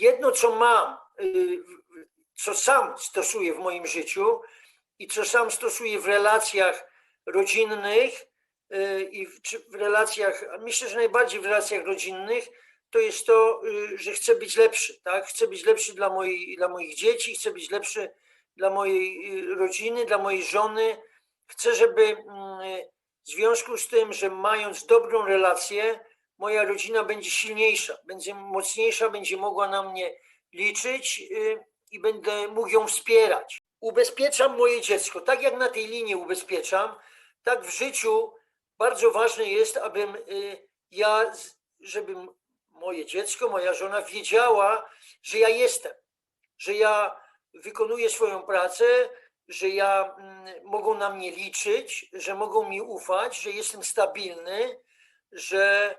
jedno, co mam, y, co sam stosuję w moim życiu i co sam stosuję w relacjach rodzinnych y, i w, czy w relacjach, myślę, że najbardziej w relacjach rodzinnych, to jest to, y, że chcę być lepszy, tak? Chcę być lepszy dla, mojej, dla moich dzieci, chcę być lepszy dla mojej rodziny, dla mojej żony. Chcę, żeby mm, w związku z tym, że mając dobrą relację, moja rodzina będzie silniejsza, będzie mocniejsza, będzie mogła na mnie liczyć y, i będę mógł ją wspierać. Ubezpieczam moje dziecko, tak jak na tej linii ubezpieczam, tak w życiu bardzo ważne jest, abym y, ja, żebym moje dziecko, moja żona wiedziała, że ja jestem, że ja wykonuję swoją pracę, że ja mm, mogą na mnie liczyć, że mogą mi ufać, że jestem stabilny, że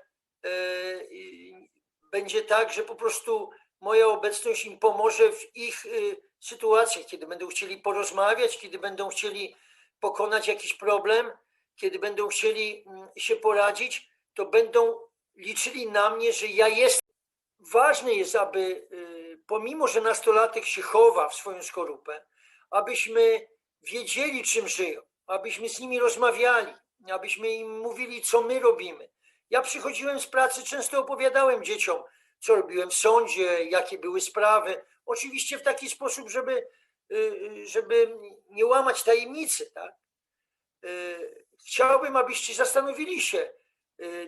będzie tak, że po prostu moja obecność im pomoże w ich y, sytuacjach, kiedy będą chcieli porozmawiać, kiedy będą chcieli pokonać jakiś problem, kiedy będą chcieli mm, się poradzić, to będą liczyli na mnie, że ja jestem. Ważne jest, aby y, pomimo, że nastolatek się chowa w swoją skorupę, abyśmy wiedzieli, czym żyją, abyśmy z nimi rozmawiali, abyśmy im mówili, co my robimy. Ja przychodziłem z pracy, często opowiadałem dzieciom, co robiłem w sądzie, jakie były sprawy. Oczywiście w taki sposób, żeby, y, y, żeby nie łamać tajemnicy. Tak? Y, Chciałbym, abyście zastanowili się,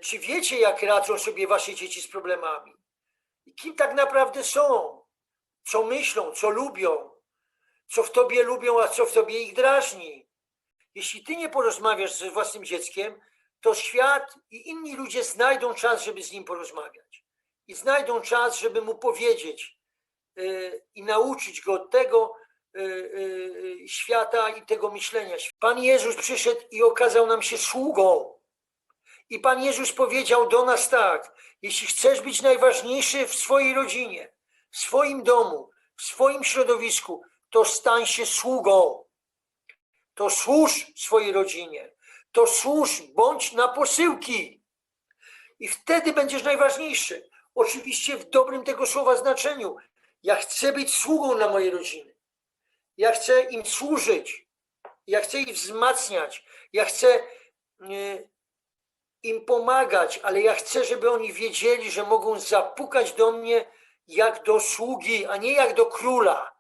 czy wiecie, jak radzą sobie wasze dzieci z problemami. Kim tak naprawdę są, co myślą, co lubią, co w tobie lubią, a co w tobie ich drażni. Jeśli ty nie porozmawiasz ze własnym dzieckiem, to świat i inni ludzie znajdą czas, żeby z nim porozmawiać. I znajdą czas, żeby mu powiedzieć y, i nauczyć go tego y, y, y, świata i tego myślenia. Pan Jezus przyszedł i okazał nam się sługą. I Pan Jezus powiedział do nas tak: jeśli chcesz być najważniejszy w swojej rodzinie, w swoim domu, w swoim środowisku, to stań się sługą. To służ swojej rodzinie. To służ, bądź na posyłki. I wtedy będziesz najważniejszy. Oczywiście w dobrym tego słowa znaczeniu. Ja chcę być sługą dla mojej rodziny. Ja chcę im służyć. Ja chcę ich wzmacniać. Ja chcę e, im pomagać, ale ja chcę, żeby oni wiedzieli, że mogą zapukać do mnie jak do sługi, a nie jak do króla.